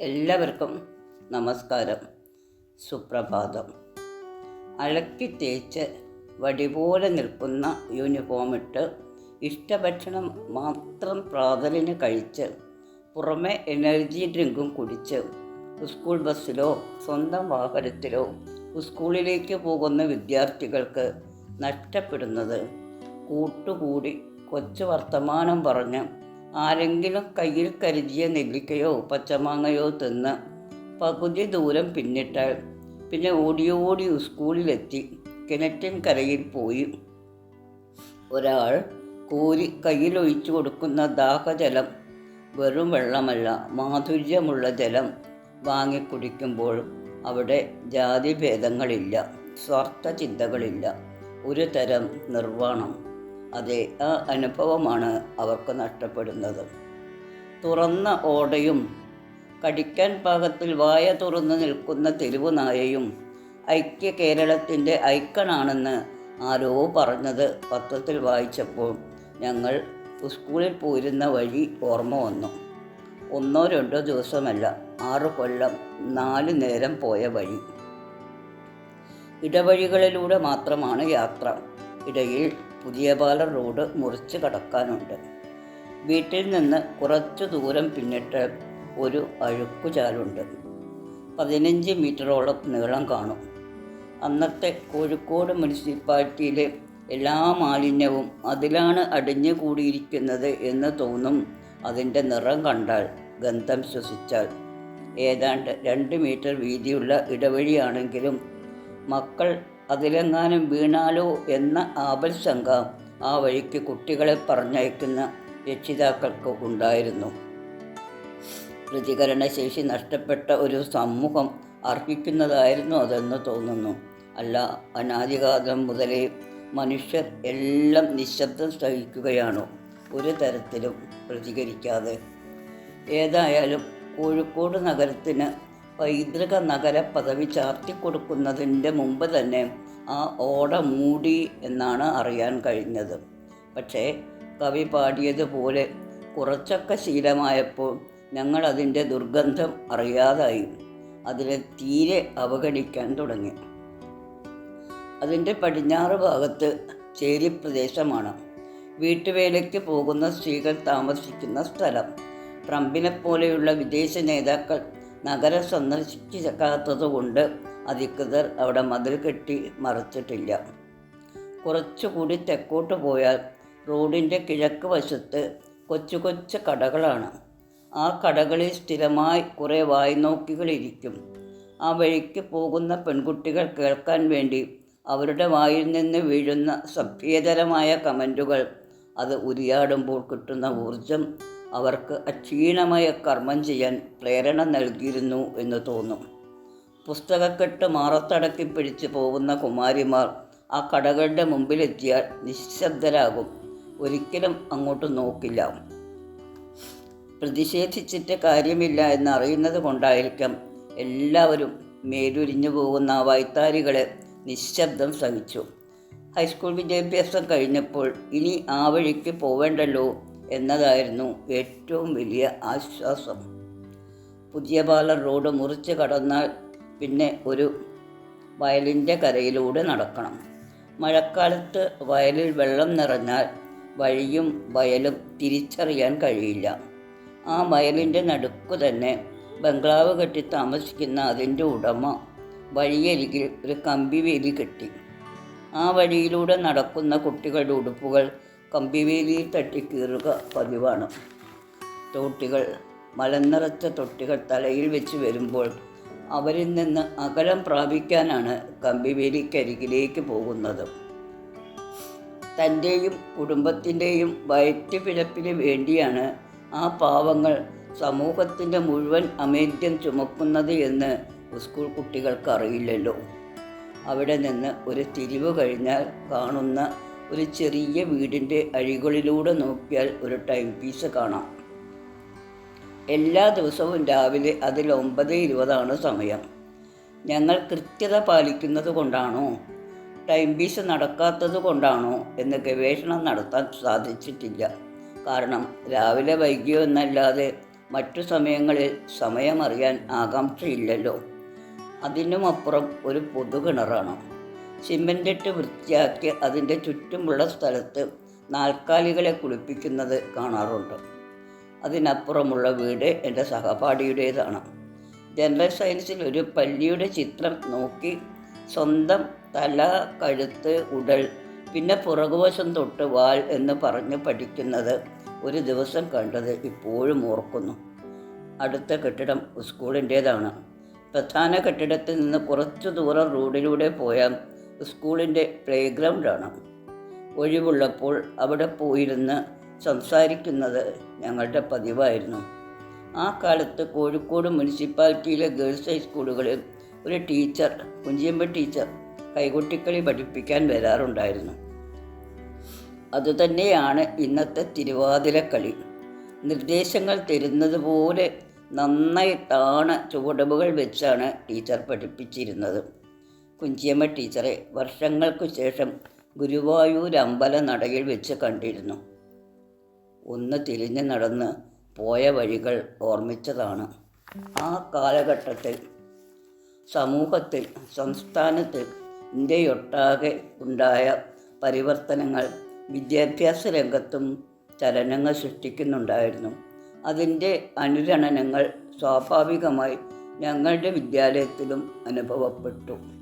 എല്ലാവർക്കും നമസ്കാരം. സുപ്രഭാതം. അലക്കി തേച്ച് വടിപോലെ നിൽക്കുന്ന യൂണിഫോമിട്ട് ഇഷ്ടഭക്ഷണം മാത്രം പ്രാതലിന് കഴിച്ച് പുറമെ എനർജി ഡ്രിങ്കും കുടിച്ച് സ്കൂൾ ബസ്സിലോ സ്വന്തം വാഹനത്തിലോ സ്കൂളിലേക്ക് പോകുന്ന വിദ്യാർത്ഥികൾക്ക് നഷ്ടപ്പെടുന്നത്. കൂട്ടുകൂടി കൊച്ചു വർത്തമാനം പറഞ്ഞ് ആരെങ്കിലും കയ്യിൽ കരുതിയ നെല്ലിക്കയോ പച്ചമാങ്ങയോ തിന്ന് പകുതി ദൂരം പിന്നിട്ടാൽ പിന്നെ ഓടി ഓടി സ്കൂളിലെത്തി കിണറ്റിൻ കരയിൽ പോയി. ഒരാൾ കോരി കയ്യിലൊഴിച്ചു കൊടുക്കുന്ന ദാഹജലം വെറും വെള്ളമല്ല മാധുര്യമുള്ള ജലം വാങ്ങിക്കുടിക്കുമ്പോൾ അവിടെ ജാതിഭേദങ്ങളില്ല സ്വാർത്ഥ ചിന്തകളില്ല ഒരു തരം നിർവാണം. അതെ ആ അനുഭവമാണ് അവർക്ക് നഷ്ടപ്പെടുന്നത്. തുറന്ന ഓടയും കടിക്കാൻ പാകത്തിൽ വായ തുറന്നു നിൽക്കുന്ന തെരുവു നായയും ഐക്യ കേരളത്തിന്റെ ഐക്കണാണെന്ന് ആരോ പറഞ്ഞത് പത്രത്തിൽ വായിച്ചപ്പോൾ ഞങ്ങൾ സ്കൂളിൽ പോയിരുന്ന വഴി ഓർമ്മ വന്നു. ഒന്നോ രണ്ടോ ദിവസമല്ല ആറ് കൊല്ലം നാല് നേരം പോയ വഴി. ഇടവഴികളിലൂടെ മാത്രമാണ് യാത്ര. ഇടയിൽ പുതിയപാല റോഡ് മുറിച്ച് കടക്കാനുണ്ട്. വീട്ടിൽ നിന്ന് കുറച്ചു ദൂരം പിന്നിട്ട് ഒരു അഴുക്കുചാലുണ്ട്. പതിനഞ്ച് മീറ്ററോളം നീളം കാണും. അന്നത്തെ കോഴിക്കോട് മുനിസിപ്പാലിറ്റിയിലെ എല്ലാ മാലിന്യവും അതിലാണ് അടിഞ്ഞു കൂടിയിരിക്കുന്നത് എന്ന് തോന്നും അതിന്റെ നിറം കണ്ടാൽ ഗന്ധം ശ്വസിച്ചാൽ. ഏതാണ്ട് രണ്ട് മീറ്റർ വീതിയുള്ള ഇടവഴിയാണെങ്കിലും മക്കൾ അതിലെങ്ങാനും വീണാലോ എന്ന ആപൽ ആപൽശങ്ക ആ വഴിക്ക് കുട്ടികളെ പറഞ്ഞയക്കുന്ന രക്ഷിതാക്കൾക്ക് ഉണ്ടായിരുന്നു. പ്രതികരണശേഷി നഷ്ടപ്പെട്ട ഒരു സമൂഹം അർഹിക്കുന്നതായിരുന്നു അതെന്ന് തോന്നുന്നു. അല്ല അനാദികാലം മുതലേ മനുഷ്യർ എല്ലാം നിശബ്ദം സഹിക്കുകയാണോ? ഒരു തരത്തിലും പ്രതികരിക്കാതെ. ഏതായാലും കോഴിക്കോട് നഗരത്തിന് പൈതൃക നഗര പദവി ചാർത്തിക്കൊടുക്കുന്നതിന്റെ മുമ്പ് തന്നെ ആ ഓട മൂടി എന്നാണ് അറിയാൻ കഴിഞ്ഞത്. പക്ഷേ കവി പാടിയതുപോലെ കുറച്ചൊക്കെ ശീലമായപ്പോൾ ഞങ്ങൾ അതിന്റെ ദുർഗന്ധം അറിയാതായി. അതിനെ തീരെ അവഗണിക്കാൻ തുടങ്ങി. അതിന്റെ പടിഞ്ഞാറ് ഭാഗത്ത് ചേരി പ്രദേശമാണ്. വീട്ടുവേലയ്ക്ക് പോകുന്ന സ്ത്രീകൾ താമസിക്കുന്ന സ്ഥലം. ട്രംപിനെ പോലെയുള്ള വിദേശ നേതാക്കൾ നഗരം സന്ദർശിക്കാത്തതുകൊണ്ട് അധികൃതർ അവിടെ മതിൽ കെട്ടി മറച്ചിട്ടില്ല. കുറച്ചുകൂടി തെക്കോട്ട് പോയാൽ റോഡിന്റെ കിഴക്ക് വശത്ത് കൊച്ചു കൊച്ചു കടകളാണ്. ആ കടകളിൽ സ്ഥിരമായി കുറേ വായ്നോക്കികളിരിക്കും. ആ വഴിക്ക് പോകുന്ന പെൺകുട്ടികൾ കേൾക്കാൻ വേണ്ടി അവരുടെ വായിൽ നിന്ന് വീഴുന്ന സഭ്യേതരമായ കമന്റുകൾ അത് ഉരിയാടുമ്പോൾ കിട്ടുന്ന ഊർജം അവർക്ക് അക്ഷീണമായ കർമ്മം ചെയ്യാൻ പ്രേരണ നൽകിയിരുന്നു എന്ന് തോന്നും. പുസ്തകക്കെട്ട് മാറത്തടക്കി പിടിച്ചു പോകുന്ന കുമാരിമാർ ആ കടകളുടെ മുമ്പിലെത്തിയാൽ നിശബ്ദരാകും. ഒരിക്കലും അങ്ങോട്ട് നോക്കില്ല. പ്രതിഷേധിച്ചിട്ട് കാര്യമില്ല എന്നറിയുന്നത് കൊണ്ടായിരിക്കാം എല്ലാവരും മേലുരിഞ്ഞു പോകുന്ന വൈത്താരികളെ നിശബ്ദം സഹിച്ചു. ഹൈസ്കൂൾ വിദ്യാഭ്യാസം കഴിഞ്ഞപ്പോൾ ഇനി ആ വഴിക്ക് പോവേണ്ടല്ലോ എന്നതായിരുന്നു ഏറ്റവും വലിയ ആശ്വാസം. പുതിയ പാലം റോഡ് മുറിച്ച് കടന്നാൽ പിന്നെ ഒരു വയലിന്റെ കരയിലൂടെ നടക്കണം. മഴക്കാലത്ത് വയലിൽ വെള്ളം നിറഞ്ഞാൽ വഴിയും വയലും തിരിച്ചറിയാൻ കഴിയില്ല. ആ വയലിന്റെ നടുക്കു തന്നെ ബംഗ്ലാവ് കെട്ടി താമസിക്കുന്ന അതിന്റെ ഉടമ വഴിയരികിൽ ഒരു കമ്പി വേലി കെട്ടി. ആ വഴിയിലൂടെ നടക്കുന്ന കുട്ടികളുടെ ഉടുപ്പുകൾ കമ്പിവേലിയിൽ തട്ടിക്കീറുക പതിവാണ്. തോട്ടികൾ മലനിറച്ച തൊട്ടികൾ തലയിൽ വെച്ച് വരുമ്പോൾ അവരിൽ നിന്ന് അകലം പ്രാപിക്കാനാണ് കമ്പിവേലിക്കരികിലേക്ക് പോകുന്നത്. തന്റെയും കുടുംബത്തിന്റെയും വയറ്റുപിഴപ്പിന് വേണ്ടിയാണ് ആ പാവങ്ങൾ സമൂഹത്തിന്റെ മുഴുവൻ അമേദ്യം ചുമക്കുന്നത് എന്ന് സ്കൂൾ കുട്ടികൾക്ക് അറിയില്ലല്ലോ അവിടെ നിന്ന് ഒരു തിരിവ് കഴിഞ്ഞാൽ കാണുന്ന ഒരു ചെറിയ വീടിന്റെ അഴികളിലൂടെ നോക്കിയാൽ ഒരു ടൈം പീസ് കാണാം. എല്ലാ ദിവസവും രാവിലെ അതിൽ ഒമ്പത് ഇരുപതാണ് സമയം. ഞങ്ങൾ കൃത്യത പാലിക്കുന്നത് കൊണ്ടാണോ? ടൈം പീസ് നടക്കാത്തത് കൊണ്ടാണോ? എന്ന് ഗവേഷണം നടത്താൻ സാധിച്ചിട്ടില്ല. കാരണം രാവിലെ വൈകിയോ എന്നല്ലാതെ മറ്റു സമയങ്ങളിൽ സമയമറിയാൻ ആകാംക്ഷയില്ലല്ലോ. അതിനുമപ്പുറം ഒരു പൊതുകിണറാണ്. സിമന്റിട്ട് വൃത്തിയാക്കി അതിന്റെ ചുറ്റുമുള്ള സ്ഥലത്ത് നാൽക്കാലികളെ കുളിപ്പിക്കുന്നത് കാണാറുണ്ട്. അതിനപ്പുറമുള്ള വീട് എന്റെ സഹപാഠിയുടേതാണ്. ജനറൽ സയൻസിൽ ഒരു പല്ലിയുടെ ചിത്രം നോക്കി സ്വന്തം തല കഴുത്ത് ഉടൽ പിന്നെ പുറകുവശം തൊട്ട് വാൽ എന്ന് പറഞ്ഞ് പഠിക്കുന്നത് ഒരു ദിവസം കണ്ടത് ഇപ്പോഴും ഓർക്കുന്നു. അടുത്ത കെട്ടിടം സ്കൂളിന്റേതാണ്. പ്രധാന കെട്ടിടത്തിൽ നിന്ന് കുറച്ചു ദൂരം റോഡിലൂടെ പോയാൽ സ്കൂളിന്റെ പ്ലേ ഗ്രൗണ്ടാണ് ഒഴിവുള്ളപ്പോൾ അവിടെ പോയിരുന്ന് സംസാരിക്കുന്നത് ഞങ്ങളുടെ പതിവായിരുന്നു. ആ കാലത്ത് കോഴിക്കോട് മുനിസിപ്പാലിറ്റിയിലെ ഗേൾസ് ഹൈസ്കൂളുകളിൽ ഒരു ടീച്ചർ കുഞ്ചിയമ്പ ടീച്ചർ കൈകൊട്ടിക്കളി പഠിപ്പിക്കാൻ വരാറുണ്ടായിരുന്നു. അതുതന്നെയാണ് ഇന്നത്തെ തിരുവാതിരക്കളി നിർദ്ദേശങ്ങൾ തരുന്നത് പോലെ നന്നായി താണ ചുവടുകൾ വെച്ചാണ് ടീച്ചർ പഠിപ്പിച്ചിരുന്നത്. കുഞ്ചിയമ്മ ടീച്ചറെ വർഷങ്ങൾക്കു ശേഷം ഗുരുവായൂർ അമ്പല നടയിൽ വെച്ച് കണ്ടിരുന്നു. ഒന്ന് തിരിഞ്ഞു നടന്ന് പോയ വഴികൾ ഓർമ്മിച്ചതാണ്. ആ കാലഘട്ടത്തിൽ സമൂഹത്തിൽ സംസ്ഥാനത്ത് ഇന്ത്യയൊട്ടാകെ ഉണ്ടായ പരിവർത്തനങ്ങൾ വിദ്യാഭ്യാസ രംഗത്തും ചലനങ്ങൾ സൃഷ്ടിക്കുന്നുണ്ടായിരുന്നു. അതിന്റെ അനുരണനങ്ങൾ സ്വാഭാവികമായി ഞങ്ങളുടെ വിദ്യാലയത്തിലും അനുഭവപ്പെട്ടു.